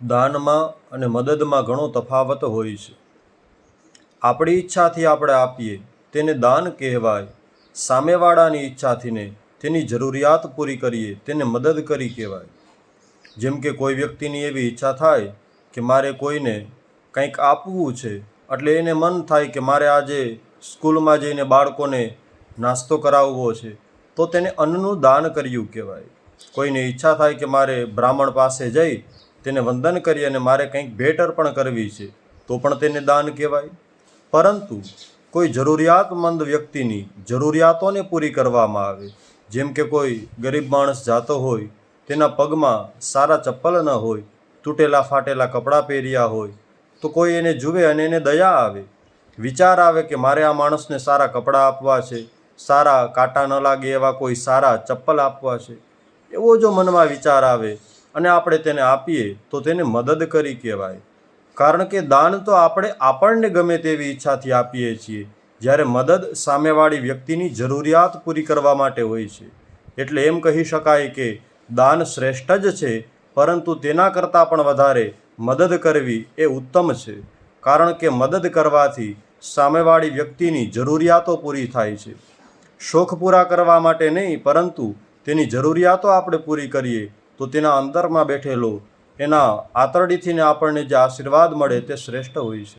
દાનમાં અને મદદમાં ઘણો તફાવત હોય છે. આપણી ઈચ્છાથી આપણે આપીએ, તેને દાન કહેવાય. સામેવાળાની ઈચ્છાથી ને તેની જરૂરિયાત પૂરી કરીએ, તેને મદદ કરી કહેવાય. જેમ કે કોઈ વ્યક્તિની એવી ઈચ્છા થાય કે મારે કોઈને કંઈક આપવું છે, એટલે એને મન થાય કે મારે આજે સ્કૂલમાં જઈને બાળકોને નાસ્તો કરાવવો છે, તો તેને અન્નનું દાન કર્યું કહેવાય. કોઈને ઈચ્છા થાય કે મારે બ્રાહ્મણ પાસે જઈ તેને વંદન કરી અને મારે કંઈક ભેટ અર્પણ કરવી છે, તો પણ તેને દાન કહેવાય. પરંતુ કોઈ જરૂરિયાતમંદ વ્યક્તિની જરૂરિયાતોને પૂરી કરવામાં આવે, જેમ કે કોઈ ગરીબ માણસ જાતો હોય, તેના પગમાં સારા ચપ્પલ ન હોય, તૂટેલા ફાટેલા કપડાં પહેર્યા હોય, તો કોઈ એને જુએ અને એને દયા આવે. વિચાર આવે કે મારે આ માણસને સારા કપડાં આપવા છે, સારા કાંટા ન લાગે એવા કોઈ સારા ચપ્પલ આપવા છે. એવો જો મનમાં વિચાર આવે અને આપણે તેને આપીએ તો તેને મદદ કરી કહેવાય. કારણ કે દાન તો આપણે આપણને ગમે તેવી ઈચ્છાથી આપીએ છીએ, જ્યારે મદદ સામેવાળી વ્યક્તિની જરૂરિયાત પૂરી કરવા માટે હોય છે. એટલે એમ કહી શકાય કે દાન શ્રેષ્ઠ જ છે, પરંતુ તેના કરતાં પણ વધારે મદદ કરવી એ ઉત્તમ છે. કારણ કે મદદ કરવાથી સામેવાળી વ્યક્તિની જરૂરિયાતો પૂરી થાય છે. શોખ પૂરા કરવા માટે નહીં, પરંતુ તેની જરૂરિયાતો આપણે પૂરી કરીએ તો તેના અંતરમાં બેઠેલો એના આંતરડીથીને આપણને જે આશીર્વાદ મળે તે શ્રેષ્ઠ હોય છે.